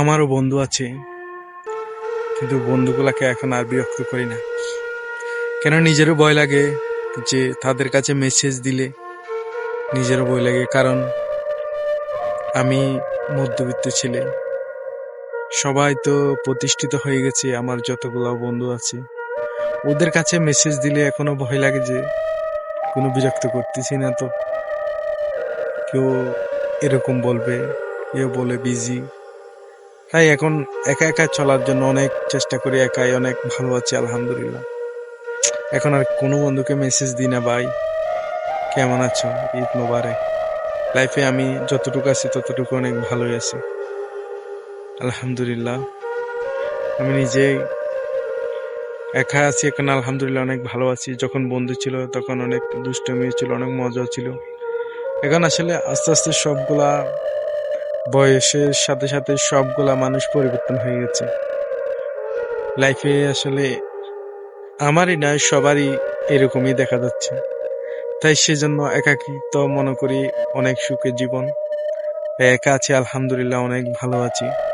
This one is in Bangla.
আমারও বন্ধু আছে, কিন্তু বন্ধুগুলাকে এখন আর বিরক্ত করি না। কেন নিজেরও ভয় লাগে যে তাদের কাছে মেসেজ দিলে নিজেরও ভয় লাগে, কারণ আমি মধ্যবিত্ত ছেলে। সবাই তো প্রতিষ্ঠিত হয়ে গেছে, আমার যতগুলো বন্ধু আছে। ওদের কাছে মেসেজ দিলে এখনও ভয় লাগে যে কোনো বিরক্ত করতেছি না তো। কেউ এরকম বলবে, কেউ বলে বিজি তাই এখন একা একা চলার জন্য অনেক চেষ্টা করি, একাই অনেক ভালো আছি, আলহামদুলিল্লাহ। এখন আর কোনো বন্ধুকে মেসেজ দিই না, ভাই, কেমন আছো? ঈদ মোবারক। লাইফে আমি যতটুকু আছি, ততটুকু অনেক ভালোই আছি। আলহামদুলিল্লাহ। আমি নিজেই একা আছি, এখন আলহামদুলিল্লাহ অনেক ভালো আছি। যখন বন্ধু ছিল, তখন অনেক দুষ্টমি ছিল, অনেক মজা ছিল। এখন আসলে আস্তে আস্তে সবগুলা বয়সের সাথে সাথে সবগুলা মানুষ পরিবর্তন হয়ে গেছে। লাইফে আসলে আমারই নয়, সবারই এরকমই দেখা যাচ্ছে। তাই সেজন্য একাকিত্ব মনে করি অনেক সুখের জীবন। একা আছি, আলহামদুলিল্লাহ, অনেক ভালো আছি।